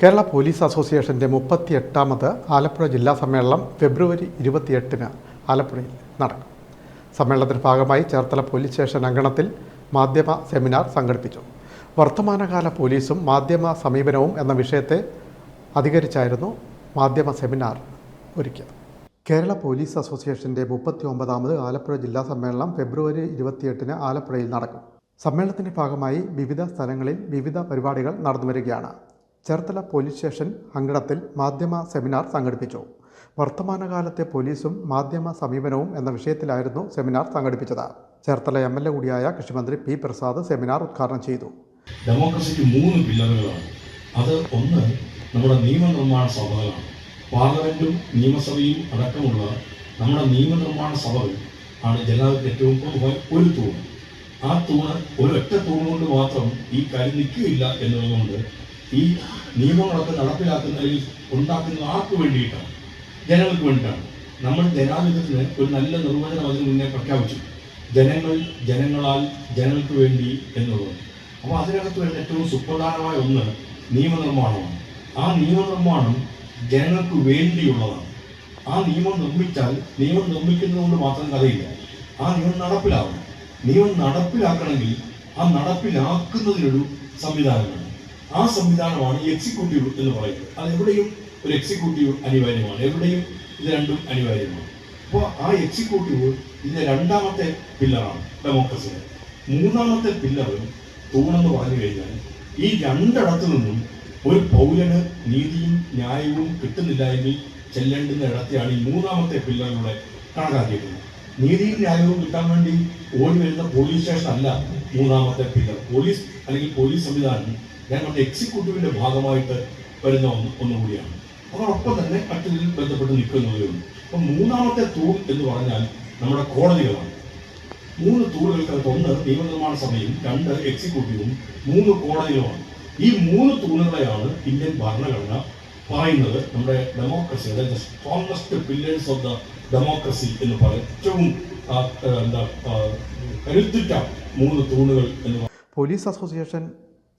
Kerala police അസോസിയേഷന്റെ മുപ്പത്തി എട്ടാമത് ആലപ്പുഴ ജില്ലാ സമ്മേളനം ഫെബ്രുവരി ഇരുപത്തിയെട്ടിന് ആലപ്പുഴയിൽ നടക്കും. സമ്മേളനത്തിന്റെ ഭാഗമായി ചേർത്തല പോലീസ് സ്റ്റേഷൻ അങ്കണത്തിൽ മാധ്യമ സെമിനാർ സംഘടിപ്പിച്ചു. വർത്തമാനകാല പോലീസും മാധ്യമ സമീപനവും എന്ന വിഷയത്തെ അധികരിച്ചായിരുന്നു മാധ്യമ സെമിനാർ ഒരുക്കിയത്. കേരള പോലീസ് അസോസിയേഷന്റെ മുപ്പത്തി ഒമ്പതാമത് ആലപ്പുഴ ജില്ലാ സമ്മേളനം ഫെബ്രുവരി ഇരുപത്തിയെട്ടിന് ആലപ്പുഴയിൽ നടക്കും. സമ്മേളനത്തിന്റെ ഭാഗമായി വിവിധ സ്ഥലങ്ങളിൽ വിവിധ പരിപാടികൾ നടന്നു വരികയാണ് ചേർത്തല പോലീസ് സ്റ്റേഷൻ അങ്കണത്തിൽ മാധ്യമ സെമിനാർ സംഘടിപ്പിച്ചു. വർത്തമാനകാലത്തെ പോലീസും മാധ്യമ സമീപനവും എന്ന വിഷയത്തിലായിരുന്നു സെമിനാർ സംഘടിപ്പിച്ചത്. ചേർത്തല എം എൽ എ കൂടിയായ കൃഷിമന്ത്രി പി പ്രസാദ് സെമിനാർ ഉദ്ഘാടനം ചെയ്തു. ഡെമോക്രസിക്ക് മൂന്ന് പില്ലറുകളാണ്. അത് ഒന്ന് നമ്മുടെ നിയമനിർമ്മാണ സഭകളാണ്. പാർലമെന്റും നിയമസഭയും അടക്കമുള്ള നമ്മുടെ നിയമനിർമ്മാണ സഭകൾ ആണ് ജനാധിപത്യ ഏറ്റവും പൊതുവായി ഒരു തൂണ്. ആ തൂണ് ഒരൊറ്റ തൂണ് കൊണ്ട് മാത്രം ഈ കാര്യം നിൽക്കുകയില്ല എന്നുള്ളതുകൊണ്ട് ഈ നിയമങ്ങളൊക്കെ നടപ്പിലാക്കുന്നതിൽ ഉണ്ടാക്കുന്ന ആർക്ക് വേണ്ടിയിട്ടാണ്? ജനങ്ങൾക്ക് വേണ്ടിയിട്ടാണ്. നമ്മൾ ജനാധിപത്യത്തിന് ഒരു നല്ല നിർവചനം അതിന് മുന്നേ പ്രഖ്യാപിച്ചു. ജനങ്ങൾ ജനങ്ങളാൽ ജനങ്ങൾക്ക് വേണ്ടി എന്നുള്ളത് അപ്പോൾ അതിനകത്ത് വരുന്ന ഏറ്റവും സുപ്രധാനമായ ഒന്ന് നിയമനിർമ്മാണമാണ്. ആ നിയമനിർമ്മാണം ജനങ്ങൾക്ക് വേണ്ടിയുള്ളതാണ്. ആ നിയമം നിർമ്മിച്ചാൽ നിയമം നിർമ്മിക്കുന്നത് കൊണ്ട് മാത്രം കഥയില്ല. ആ നിയമം നടപ്പിലാവണം. നിയമം നടപ്പിലാക്കണമെങ്കിൽ ആ നടപ്പിലാക്കുന്നതിനൊരു സംവിധാനം വേണം ആ സംവിധാനമാണ് എക്സിക്യൂട്ടീവ് എന്ന് പറയുന്നത്. അത് എവിടെയും ഒരു എക്സിക്യൂട്ടീവ് അനിവാര്യമാണ്. എവിടെയും ഇത് രണ്ടും അനിവാര്യമാണ്. അപ്പോൾ ആ എക്സിക്യൂട്ടീവ് ഇതിന്റെ രണ്ടാമത്തെ പില്ലറാണ് ഡെമോക്രസിയുടെ മൂന്നാമത്തെ പില്ലറ് തൂണെന്ന് പറഞ്ഞു കഴിഞ്ഞാൽ ഈ രണ്ടിടത്തു നിന്നും ഒരു പൗരന് നീതിയും ന്യായവും കിട്ടുന്നില്ല എങ്കിൽ ചെല്ലേണ്ടുന്ന ഇടത്തെയാണ് ഈ മൂന്നാമത്തെ പില്ലറിലൂടെ കണക്കാക്കിയിട്ടുള്ളത് നീതിയും ന്യായവും കിട്ടാൻ വേണ്ടി ഓടി വരുന്ന പോലീസ് സ്റ്റേഷൻ അല്ല മൂന്നാമത്തെ പില്ലർ. പോലീസ് അല്ലെങ്കിൽ പോലീസ് സംവിധാനം ഞങ്ങളുടെ എക്സിക്യൂട്ടീവിന്റെ ഭാഗമായിട്ട് വരുന്ന ഒന്ന് ഒന്നുകൂടിയാണ്. അതോടൊപ്പം തന്നെ മറ്റതിൽ ബന്ധപ്പെട്ട് നിൽക്കുന്നതേ ഉള്ളൂ അപ്പം മൂന്നാമത്തെ തൂൺ എന്ന് പറഞ്ഞാൽ നമ്മുടെ കോടതികളാണ്. മൂന്ന് തൂണുകൾക്കകത്ത് ഒന്ന് നിയമനിർമ്മാണ സമയം രണ്ട് എക്സിക്യൂട്ടീവും മൂന്ന് കോടതികളുമാണ്. ഈ മൂന്ന് തൂണുകളെയാണ് ഇന്ത്യൻ ഭരണഘടന പറയുന്നത് നമ്മുടെ ഡെമോക്രസി അതായത് strongest pillars of the democracy എന്ന് പറയും. ഏറ്റവും എന്താ കരുത്തിട്ട മൂന്ന് തൂണുകൾ എന്ന്. പോലീസ് അസോസിയേഷൻ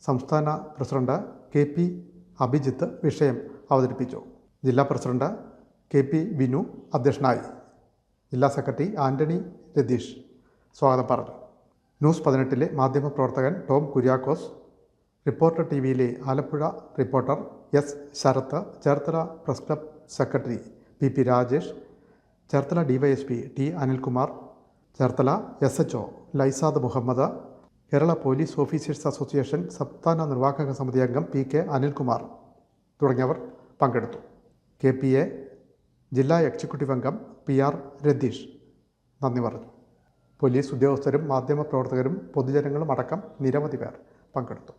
സംസ്ഥാന പ്രസിഡന്റ് കെ പി അഭിജിത്ത് വിഷയം അവതരിപ്പിച്ചു. ജില്ലാ പ്രസിഡന്റ് കെ പി വിനു അധ്യക്ഷനായി. ജില്ലാ സെക്രട്ടറി ആന്റണി രതീഷ് സ്വാഗതം പറഞ്ഞു. ന്യൂസ് പതിനെട്ടിലെ മാധ്യമപ്രവർത്തകൻ ടോം കുര്യാക്കോസ് റിപ്പോർട്ടർ ടി വിയിലെ Alappuzha reporter S Sarath Cherthala press club secretary P P Rajesh Cherthala DYSP T Anilkumar Cherthala S H O Laisad Muhammad Kerala police officers association സംസ്ഥാന നിർവാഹക സമിതി അംഗം P K Anilkumar തുടങ്ങിയവർ പങ്കെടുത്തു. K P A ജില്ലാ executive അംഗം P R Ratheesh നന്ദി പറഞ്ഞു. പോലീസ് ഉദ്യോഗസ്ഥരും മാധ്യമപ്രവർത്തകരും പൊതുജനങ്ങളും അടക്കം നിരവധി പേർ പങ്കെടുത്തു.